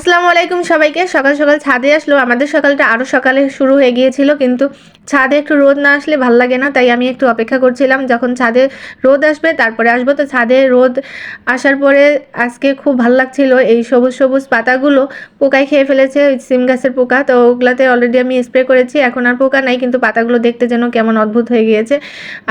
আসসালামু আলাইকুম সবাইকে। সকাল সকাল ছাদে আসলো আমাদের সকালটা আরও সকালে শুরু হয়ে গিয়েছিল, কিন্তু ছাদে একটু রোদ না আসলে ভালো লাগে না, তাই আমি একটু অপেক্ষা করছিলাম। যখন ছাদে রোদ আসবে, তারপরে আসব। তো ছাদে রোদ আসার পরে আজকে খুব ভালো লাগছিল, এই সবুজ সবুজ পাতাগুলো পোকায় খেয়ে ফেলেছে, ওই সিম গাছের পোকা। তো ওগুলাতে অলরেডি আমি স্প্রে করেছি, এখন আর পোকা নাই, কিন্তু পাতাগুলো দেখতে যেন কেমন অদ্ভুত হয়ে গিয়েছে।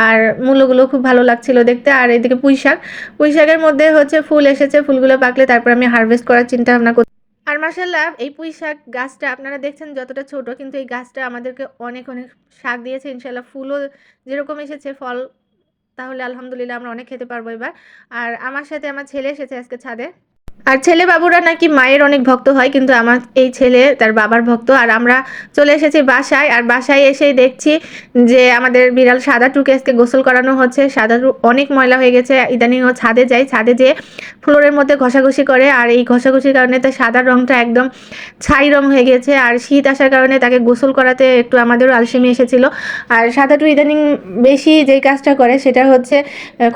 আর মূলগুলো খুব ভালো লাগছিল দেখতে। আর এদিকে পুঁই শাক, পুঁই শাকের মধ্যে হচ্ছে ফুল এসেছে, ফুলগুলো পাকলে তারপর আমি হারভেস্ট করার চিন্তা ভাবনা করছি আর মার্শাল্লাহ এই পুঁই শাক গাছটা আপনারা দেখছেন যতটা ছোট, কিন্তু এই গাছটা আমাদেরকে অনেক অনেক শাক দিয়েছে। ইনশাল্লাহ ফুলও যেরকম এসেছে, ফল তাহলে আলহামদুলিল্লাহ আমরা অনেক খেতে পারব এবার। আর আমার সাথে আমার ছেলে এসেছে আজকে ছাদে। আর ছেলে বাবুরা নাকি মায়ের অনেক ভক্ত হয়, কিন্তু আমার এই ছেলে, তার বাবার ভক্ত। আর আমরা চলে এসেছি বাসায়, আর বাসায় এসেই দেখছি যে আমাদের বিড়াল সাদা টুকে আজকে গোসল করানো হচ্ছে। সাদা টু অনেক ময়লা হয়ে গেছে। ইদানিং ও ছাদে যায়, ছাদে যেয়ে ফ্লোরের মধ্যে ঘষাঘষি করে, আর এই ঘষাঘষির কারণে তার সাদা রঙটা একদম ছাই রং হয়ে গেছে। আর শীত আসার কারণে তাকে গোসল করাতে একটু আমাদেরও আলসেমি এসেছিল। আর সাদা টু ইদানিং বেশি যেই কাজটা করে, সেটা হচ্ছে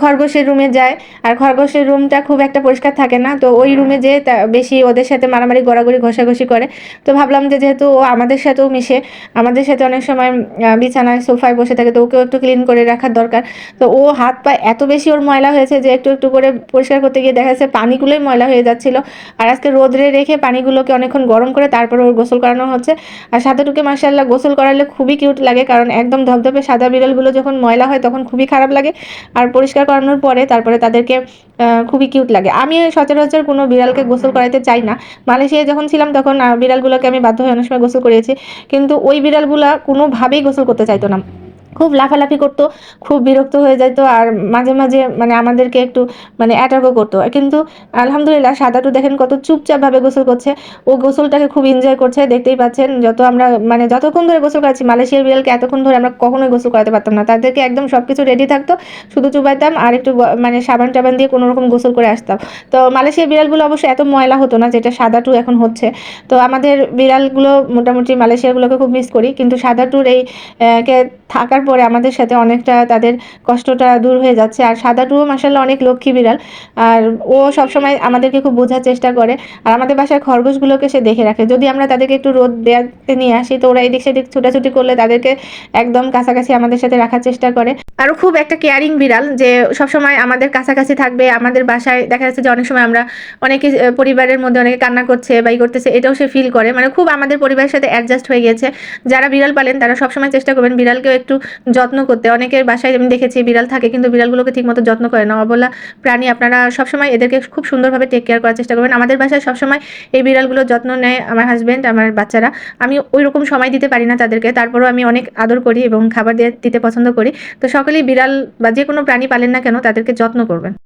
খরগোশের রুমে যায়। আর খরগোশের রুমটা খুব একটা পরিষ্কার থাকে না, তো ওই রুমে যে বেশি ওদের সাথে মারামারি, গড়াগড়ি, ঘষাঘষি করে। তো ভাবলাম যে যেহেতু ও আমাদের সাথেও মিশে, আমাদের সাথে অনেক সময় বিছানায় সোফায় বসে থাকে, তো ওকেও একটু ক্লিন করে রাখার দরকার। তো ও হাত পা এত বেশি ওর ময়লা হয়েছে যে একটু একটু করে পরিষ্কার করতে গিয়ে দেখা যাচ্ছে পানিগুলোই ময়লা হয়ে যাচ্ছিল। আর আজকে রোদরে রেখে পানিগুলোকে অনেকক্ষণ গরম করে তারপর ওর গোসল করানো হচ্ছে। আর সাদাটুকে মাসাল্লাহ গোসল করালে খুবই কিউট লাগে, কারণ একদম ধপধপে সাদা বিড়ালগুলো যখন ময়লা হয় তখন খুবই খারাপ লাগে। আর পরিষ্কার করানোর পরে তারপরে তাদেরকে খুবই কিউট লাগে। আমি সচরাচর কোনো বিড়ালকে গোসল করাইতে চাই না। মালয়েশিয়ায় যখন ছিলাম তখন বিড়ালগুলোকে আমি বাধ্য হয়ে অনেক সময় গোসল করিয়েছি। কিন্তু ওই বিড়ালগুলা কোনোভাবেই গোসল করতে চাইতো না। খুব লাফালাফি করতো, খুব বিরক্ত হয়ে যেত আর মাঝে মাঝে মানে আমাদেরকে একটু মানে অ্যাটাকও করতো। কিন্তু আলহামদুলিল্লাহ সাদাটু দেখেন কত চুপচাপভাবে গোসল করছে। ও গোসলটাকে খুব এনজয় করছে, দেখতেই পাচ্ছেন যত আমরা মানে যতক্ষণ ধরে গোসল করাচ্ছি, মালয়েশিয়ার বিড়ালকে এতক্ষণ ধরে আমরা কখনোই গোসল করাতে পারতাম না। তাদেরকে একদম সব কিছু রেডি থাকতো, শুধু চুবাইতাম আর একটু মানে সাবান টাবান দিয়ে কোনো রকম গোসল করে আসতাম। তো মালয়েশিয়ার বিড়ালগুলো অবশ্য এত ময়লা হতো না যেটা সাদাটু এখন হচ্ছে। তো আমাদের বিড়ালগুলো মোটামুটি মালয়েশিয়াগুলোকে খুব মিস করি। কিন্তু সাদাটুর এই কে থাকার পরে আমাদের সাথে অনেকটা তাদের কষ্টটা দূর হয়ে যাচ্ছে। আর সাদাটুও মাসাল্লাহ অনেক লক্ষ্মী বিড়াল। আর ও সবসময় আমাদেরকে খুব বোঝার চেষ্টা করে। আর আমাদের বাসার খরগোশগুলোকে সে দেখে রাখে। যদি আমরা তাদেরকে একটু রোদ দেওয়াতে নিয়ে আসি, তো ওরা এদিক সেদিক ছুটাছুটি করলে তাদেরকে একদম কাছাকাছি আমাদের সাথে রাখার চেষ্টা করে। আরও খুব একটা কেয়ারিং বিড়াল যে সবসময় আমাদের কাছাকাছি থাকবে, আমাদের বাসায় দেখা যাচ্ছে যে অনেক সময় আমরা অনেকে পরিবারের মধ্যে অনেকে কান্না করছে বা ই করতেছে, এটাও সে ফিল করে। মানে খুব আমাদের পরিবারের সাথে অ্যাডজাস্ট হয়ে গেছে যারা বিড়াল পালেন, তারা সবসময় চেষ্টা করবেন বিড়ালকেও একটু যত্ন করতে। অনেকের বাসায় আমি দেখেছি বিড়াল থাকে কিন্তু বিড়ালগুলোকে ঠিকমতো যত্ন করে না। অবলা প্রাণী আপনারা সবসময় এদেরকে খুব সুন্দরভাবে টেক কেয়ার করার চেষ্টা করবেন। আমাদের বাসায় সবসময় এই বিড়ালগুলোর যত্ন নেয় আমার হাজব্যান্ড আমার বাচ্চারা। আমি ওই রকম সময় দিতে পারি না তাদেরকে। তারপরও আমি অনেক আদর করি এবং খাবার দিতে পছন্দ করি। তো সকলেই বিড়াল বা যে কোনো প্রাণী পালেন না কেন তাদেরকে যত্ন করবেন।